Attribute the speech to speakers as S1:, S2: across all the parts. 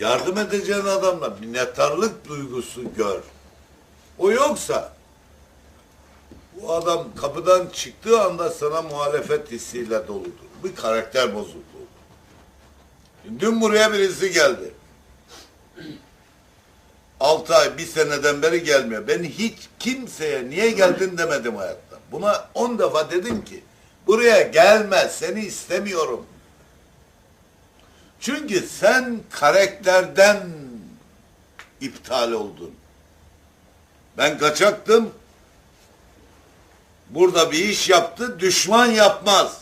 S1: Yardım edeceğin adamla minnettarlık duygusu gör. O yoksa bu adam kapıdan çıktığı anda sana muhalefet hissiyle doludur. Bir karakter bozukluğu. Dün buraya birisi geldi. Altı ay, bir seneden beri gelmiyor. Ben hiç kimseye niye geldin demedim hayatta. Buna on defa dedim ki, buraya gelme, seni istemiyorum. Çünkü sen karakterden iptal oldun. Ben kaçaktım. Burada bir iş yaptı, düşman yapmaz.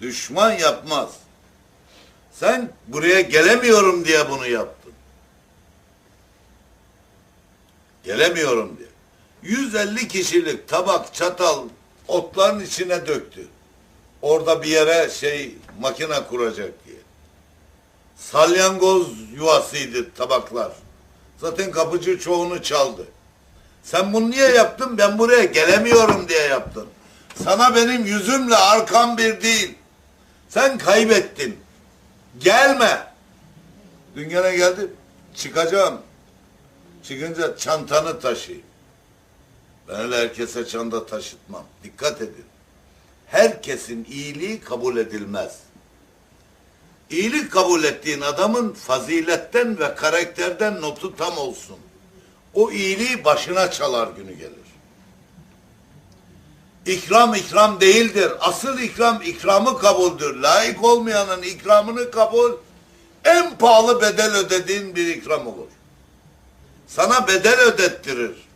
S1: Düşman yapmaz. Sen buraya gelemiyorum diye bunu yaptın. Gelemiyorum diye. 150 kişilik tabak, çatal otların içine döktü. Orada bir yere şey makine kuracak diye. Salyangoz yuvasıydı tabaklar. Zaten kapıcı çoğunu çaldı. Sen bunu niye yaptın? Ben buraya gelemiyorum diye yaptın. Sana benim yüzümle arkam bir değil. Sen kaybettin. Gelme. Dün gene geldi. Çıkacağım. Çıkınca çantanı taşı. Ben öyle herkese çanta taşıtmam. Dikkat edin. Herkesin iyiliği kabul edilmez. İyilik kabul ettiğin adamın faziletten ve karakterden notu tam olsun. O iyiliği başına çalar günü gelir. İkram ikram değildir. Asıl ikram ikramı kabuldür. Layık olmayanın ikramını kabul en pahalı bedel ödediğin bir ikram olur. Sana bedel ödettirir.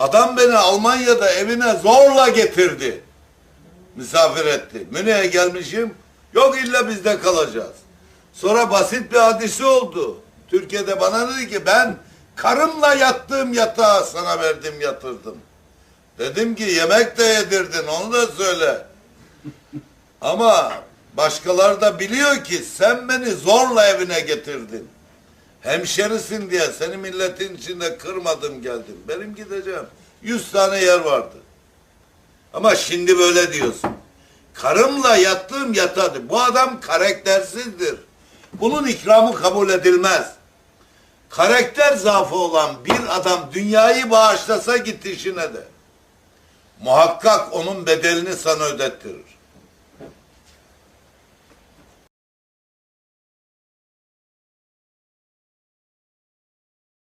S1: Adam beni Almanya'da evine zorla getirdi. Misafir etti. Münih'e gelmişim. Yok illa bizde kalacağız. Sonra basit bir hadisi oldu. Türkiye'de bana dedi ki ben karımla yattığım yatağı sana verdim yatırdım. Dedim ki yemek de yedirdin onu da söyle. Ama başkaları da biliyor ki sen beni zorla evine getirdin. Hemşerisin diye seni milletin içinde kırmadım geldim. Benim gideceğim. Yüz tane yer vardı. Ama şimdi böyle diyorsun. Karımla yattığım yatadı. Bu adam karaktersizdir. Bunun ikramı kabul edilmez. Karakter zaafı olan bir adam dünyayı bağışlasa git işine de. Muhakkak onun bedelini sana ödettirir.